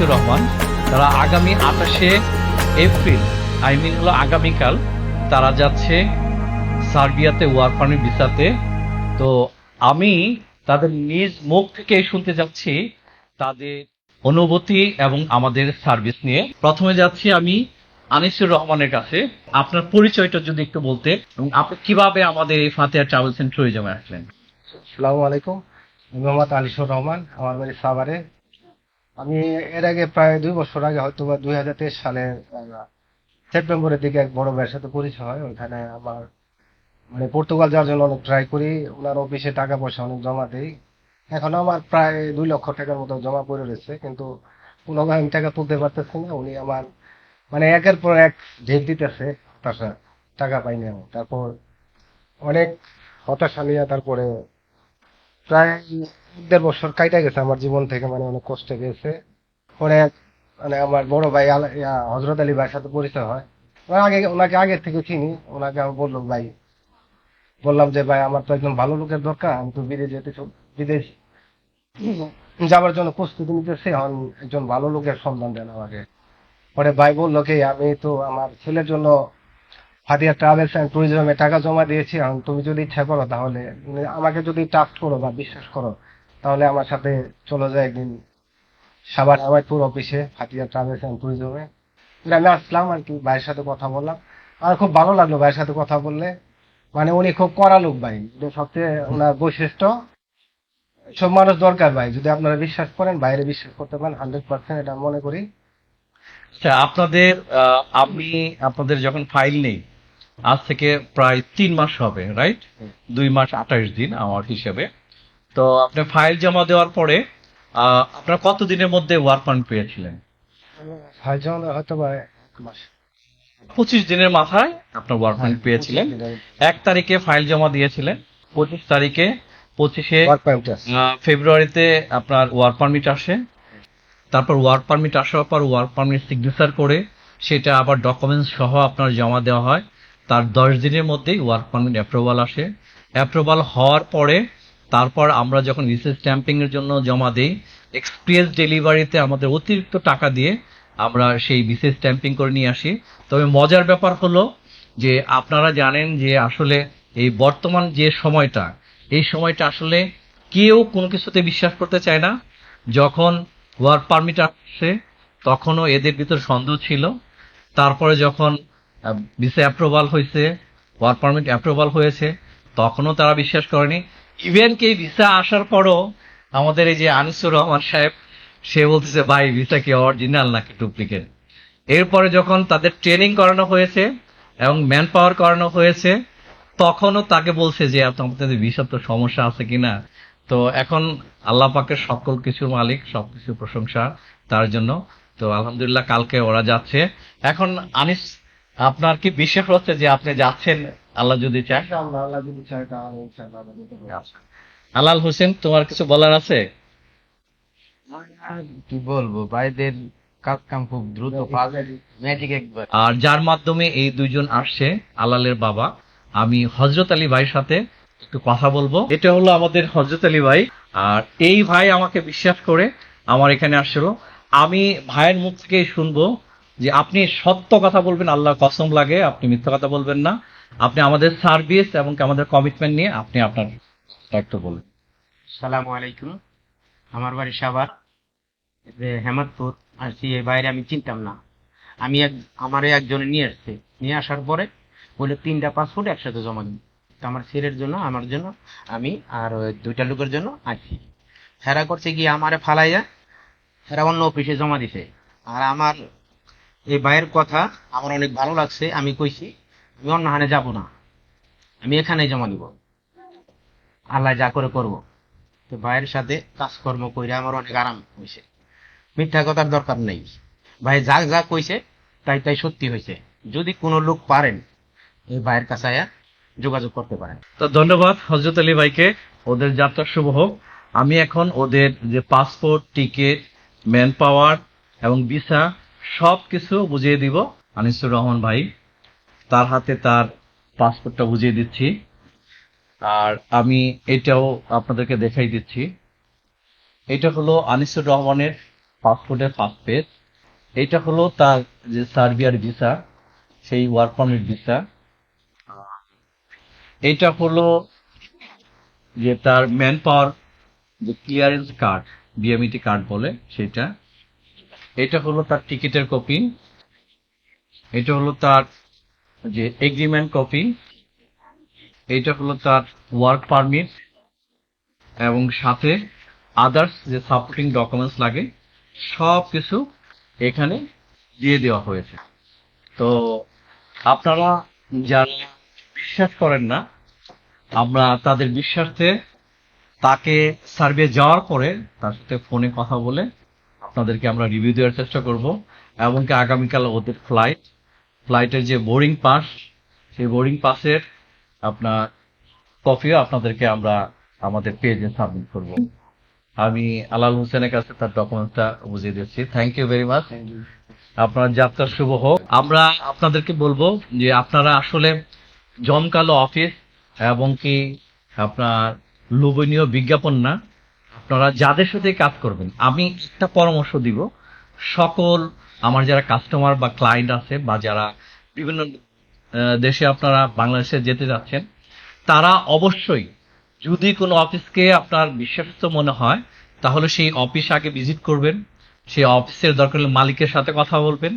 আনিসুর রহমান, তারা আগামী আঠাশে এপ্রিল আই মিন হলো আগামীকাল, তারা যাচ্ছে সার্বিয়াতে ওয়ার পারমিট ভিসাতে। তো আমি তাদের নিজ মুখ থেকে শুনতে যাচ্ছি তাদের অনুভূতি এবং আমাদের সার্ভিস নিয়ে। প্রথমে যাচ্ছি আমি আনিসুর রহমানের কাছে। আপনার পরিচয়টা যদি একটু বলতে, এবং আপনি কীভাবে আমাদের এই ফাতেহা ট্রাভেল সেন্টার ট্যুরিজমে আসলেন সালামু আলাইকুম। মোহাম্মদ আলিশুর রহমান, আমার বাড়ি সাভারে। আমি এর আগে প্রায় দুই বছর আগে হয়তো বা দুই হাজার তেইশ সালে সেপ্টেম্বরের দিকে এক বড় ভাইয়ের সাথে পরিচয় হয়। ওইখানে আমার মানে পর্তুগাল যাওয়ার জন্য অনেক ট্রাই করি। ওনার অফিসে টাকা পয়সা অনেক জমা দিই। এখনও আমার প্রায় দুই লক্ষ টাকার মতো জমা পড়ে রয়েছে। কিন্তু কোনোভাবে আমি টাকা তুলতে পারতেছি না। উনি আমার মানে একের পর এক ঢেক দিতেছে। হতাশা টাকা পাইনি আমি। তারপর অনেক হতাশা নিয়ে তারপরে প্রায় দেড় বছর কাইটা গেছে আমার জীবন থেকে মানে অনেক কষ্টে গেছে। পরে মানে আমার বড় ভাই হজরত আলী ভাইয়ের সাথে পরিচয় হয়। আগে, ওনাকে আগে থেকে চিনি। ওনাকে আমি বললাম, ভাই, বললাম যে, ভাই, আমার তো একজন ভালো লোকের দরকার। আমি তো বিদেশ যেতে বিদেশ যাওয়ার জন্য প্রস্তুতি নিতেছি। এখন একজন ভালো লোকের সন্ধান দেন আমাকে। পরে ভাই বলল, কি, আমি তো আমার ছেলের জন্য হাতিয়া ট্রাভেলস অ্যান্ড ট্যুরিজমে টাকা জমা দিয়েছি। এখন তুমি যদি ইচ্ছা করো তাহলে মানে আমাকে যদি ট্রাস্ট করো বা বিশ্বাস করো, তাহলে আমার সাথে চলে যায় একদিন সাবার হাওয়াইপুর অফিসে হাতিয়া ট্রাভেলস অ্যান্ড ট্যুরিজমে আমি আসলাম আর কি, ভাইয়ের সাথে কথা বললাম। আর খুব ভালো লাগল ভাইয়ের সাথে কথা বললে। মানে উনি খুব কড়া লোক ভাই সবচেয়ে ওনার বৈশিষ্ট্য। সব মানুষ দরকার ভাই, যদি আপনারা বিশ্বাস করেন, বাইরে বিশ্বাস করতে পারেন হান্ড্রেড পার্সেন্ট এটা মনে করি। আচ্ছা আপনাদের আমি আপনাদের যখন ফাইল নেই আজ থেকে প্রায় তিন মাস হবে রাইট দুই মাস আঠাশ দিন আমার হিসেবে। তো আপনি ফাইল জমা দেওয়ার পরে আপনার কত দিনের মধ্যে ওয়ার্ক পারমিট পেয়েছিলেন? ভাইজন হয়তো বা এক মাস। পঁচিশ দিনের মাথায় আপনার ওয়ার্ক পারমিট পেয়েছিলেন। এক তারিখে ফাইল জমা দিয়েছিলেন। পঁচিশ তারিখে পঁচিশে ফেব্রুয়ারিতে আপনার ওয়ার্ক পারমিট আসে। তারপর ওয়ার্ক পারমিট আসার পর ওয়ার্ক পারমিট সিগনেচার করে সেটা আবার ডকুমেন্টস সহ আপনার জমা দেওয়া হয়। তার দশ দিনের মধ্যেই ওয়ার্ক পারমিট অ্যাপ্রুভাল আসে। অ্যাপ্রুভাল হওয়ার পরে তারপর আমরা যখন রিসেস স্ট্যাম্পিং এর জন্য জমা দিই এক্সপ্রেস ডেলিভারিতে আমাদের অতিরিক্ত টাকা দিয়ে আমরা সেই বিশেষ স্ট্যাম্পিং করে নিয়ে আসি। তবে মজার ব্যাপার হলো যে আপনারা জানেন যে আসলে এই বর্তমান যে সময়টা, এই সময়টা আসলে কেউ কোনো কিছুতে বিশ্বাস করতে চায় না। যখন ওয়ার্ক পারমিট আসছে তখনও এদের ভিতর সন্দেহ ছিল। তারপরে যখন ভিসা অ্যাপ্রুভাল হয়েছে ওয়ার্ক পারমিট অ্যাপ্রুভাল হয়েছে, তখনও তারা বিশ্বাস করেনি। ইভেন কি ভিসা আসার পরও আমাদের এই যে আনিসুর রহমান সাহেব, সে বলতেছে, ভাই ভিসা কি অরিজিনাল নাকি ডুপ্লিকেট এরপরে যখন তাদের ট্রেনিং করানো হয়েছে এবং ম্যান পাওয়ার করানো হয়েছে, তখনও তাকে বলছে যে তোমাদের ভিসার তো সমস্যা আছে কিনা তো এখন আল্লাহ পাকের সকল কিছুর মালিক সবকিছু প্রশংসা তার জন্য। তো আলহামদুলিল্লাহ, কালকে ওরা যাচ্ছে। এখন আনিস আপনার কি বিশ্বাস হচ্ছে যে আপনি যাচ্ছেন? আল্লাহ যদি চায়। আল্লাহ যদি চায়। আলাল হোসেন তোমার কিছু বলার আছে? আর কি বলব? ভাইদের কাজ কাম খুব দ্রুত ম্যাজিক একবার। আর যার মাধ্যমে এই দুইজন আসছে আলালের বাবা আমি হজরত আলী ভাইয়ের সাথে একটু কথা বলব। এটা হলো আমাদের হজরত আলী ভাই। আর এই ভাই আমাকে বিশ্বাস করে আমার এখানে আসছিল আমি ভাইয়ের মুখ থেকেই শুনব। যে আপনি সত্য কথা বলবেন আল্লাহ কসম লাগে, আপনি মিথ্যা কথা বলবেন না। আপনি আমাদের সার্ভিস এবং আমাদের কমিটমেন্ট নিয়ে আপনি আপনার দায়িত্ব বলবেন। সালাম আলাইকুম। আমার বাড়ি সাভার, যে হেমাদপুর। আসছি এই বাইরে আমি চিনতাম না। আমি এক, আমার একজনে নিয়ে আসছে। নিয়ে আসার পরে বলে, তিনটা পাসপোর্ট একসাথে জমা দিন। আমার ছেলের জন্য, আমার জন্য, আমি আর দুইটা লোকের জন্য আসছি। হেরা করছে গিয়ে আমারে ফালাইয়া হেরা অন্য অফিসে জমা দিছে। আর আমার এই ভাইয়ের কথা আমার অনেক ভালো লাগছে, আমি কইছি, আমি অন্য হানে যাব না। আমি এখানে জমা দিব। আল্লাহ যা করে করব। তো ভাইয়ের সাথে কাজকর্ম করে আমার অনেক আরাম হয়েছে মিথ্যা কথার দরকার নেই। ভাই যা যা কইছে, তাই তাই সত্যি হয়েছে যদি কোনো লোক পারেন, এই ভাইয়ের কাছে আয়া যোগাযোগ করতে পারেন। তো ধন্যবাদ হজরত আলী ভাইকে। ওদের যাত্রা শুভ হোক। আমি এখন ওদের যে পাসপোর্ট টিকিট ম্যান পাওয়ার এবং ভিসা সব কিছু বুঝিয়ে দিব। আনিসুর রহমান ভাই, তার হাতে তার পাসপোর্টটা বুঝিয়ে দিচ্ছি। আর আমি এটাও আপনাদেরকে দেখাই দিচ্ছি। এটা হলো আনিসুর রহমানের পাসপোর্টের ফার্স্ট পেজ এটা হলো তার যে সার্বিয়ার ভিসা, সেই ওয়ার্ক পারমিট ভিসা। এটা হলো যে তার ম্যান পাওয়ার যে ক্লিয়ারেন্স কার্ড বিএমইটি কার্ড বলে সেটা। এটা হলো তার টিকিটের কপি। এটা হলো তার যে এগ্রিমেন্ট কপি। এটা হলো তার ওয়ার্ক পারমিট এবং সাথে আদার্স যে সাপোর্টিং ডকুমেন্টস লাগে সব কিছু এখানে দিয়ে দেওয়া হয়েছে। তো আপনারা যারা বিশ্বাস করেন না, আমরা তাদের বিশ্বাসে তাকে সার্ভে যাওয়ার পরে তার সাথে ফোনে কথা বলে আপনাদেরকে আমরা রিভিউ দেওয়ার চেষ্টা করব এমনকি আগামীকাল ওদের ফ্লাইট ফ্লাইটের যে বোর্ডিং পাস সেই বোর্ডিং পাসের আপনার কপিও আপনাদেরকে আমরা আমাদের পেজে সাবমিট করব। আমি আলাল হোসেনের কাছে তার ডকুমেন্টটা বুঝিয়ে দিচ্ছি। থ্যাংক ইউ ভেরি মাচ আপনার যাত্রা শুভ হোক। আমরা আপনাদেরকে বলব যে আপনারা আসলে জমকালো অফিস এবং কি আপনার লোভনীয় বিজ্ঞাপন না আপনারা যাদের সাথে কাজ করবেন, আমি একটা পরামর্শ দিব। সকল আমার যারা কাস্টমার বা ক্লায়েন্ট আছে বা যারা বিভিন্ন দেশে আপনারা বাংলাদেশে যেতে যাচ্ছেন, তারা অবশ্যই যদি কোনো অফিসকে আপনার বিশ্বস্ত মনে হয়, তাহলে সেই অফিস আগে ভিজিট করবেন। সেই অফিসের দরকার হলে মালিকের সাথে কথা বলবেন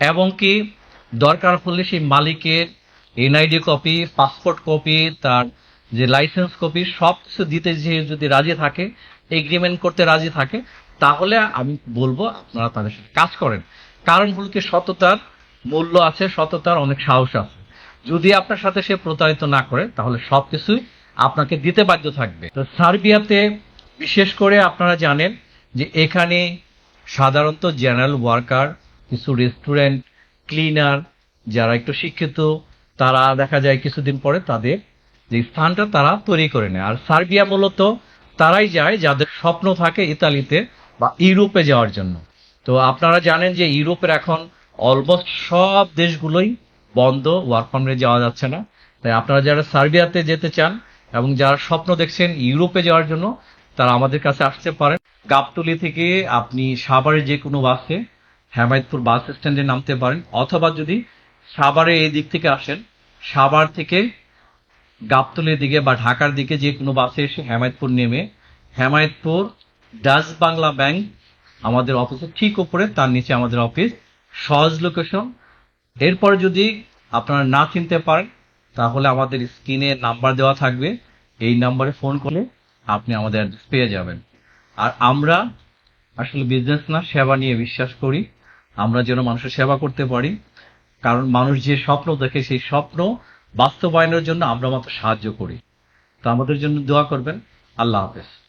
এবং কি দরকার হলে সেই মালিকের এনআইডি কপি পাসপোর্ট কপি তার যে লাইসেন্স কপি সব কিছু দিতে যে যদি রাজি থাকে এগ্রিমেন্ট করতে রাজি থাকে, তাহলে আমি বলব আপনারা তাদের সাথে কাজ করেন। কারণ হলো কি, সততার মূল্য আছে, সততার অনেক সাহস আছে। যদি আপনার সাথে সে প্রতারিত না করে, তাহলে সব কিছুই আপনাকে দিতে বাধ্য থাকবে। তো সার্বিয়াতে বিশেষ করে আপনারা জানেন যে এখানে সাধারণত জেনারেল ওয়ার্কার, কিছু রেস্টুরেন্ট ক্লিনার, যারা একটু শিক্ষিত, তারা দেখা যায় কিছুদিন পরে তাদের যে স্থানটা তারা তৈরি করে নেয়। আর সার্বিয়া মূলত তারাই যায় যাদের স্বপ্ন থাকে ইতালিতে বা ইউরোপে যাওয়ার জন্য। তো আপনারা জানেন যে ইউরোপের এখন অলমোস্ট সব দেশগুলোই বন্ধ ওয়ার্ক পারমিটে যাওয়া যাচ্ছে না। তাই আপনারা যারা সার্বিয়াতে যেতে চান এবং যারা স্বপ্ন দেখছেন ইউরোপে যাওয়ার জন্য, তারা আমাদের কাছে আসতে পারেন। গাবতলি থেকে আপনি সাভারের যে কোনো বাসে, হেমায়তপুর বাস স্ট্যান্ডে নামতে পারেন। অথবা যদি সাভারে এই দিক থেকে আসেন, সাভার থেকে গাবতলির দিকে বা ঢাকার দিকে যে কোনো বাসে এসে হেমায়তপুর নেমে, হেমায়তপুর ডাচ বাংলা ব্যাংক আমাদের অফিসের ঠিক উপরে তার নিচে আমাদের অফিস, সহজ লোকেশন এরপরে যদি আপনারা না চিনতে পারেন, তাহলে আমাদের স্ক্রিনে নাম্বার দেওয়া থাকবে। এই নাম্বারে ফোন করলে আপনি আমাদের অ্যাড্রেস পেয়ে যাবেন। আর আমরা আসলে বিজনেস না, সেবা নিয়ে বিশ্বাস করি। আমরা যেন মানুষের সেবা করতে পারি। কারণ মানুষ যে স্বপ্ন দেখে, সেই স্বপ্ন বাস্তবায়নের জন্য আমরা মাত্র সাহায্য করি। তো আমাদের জন্য দোয়া করবেন। আল্লাহ হাফেজ।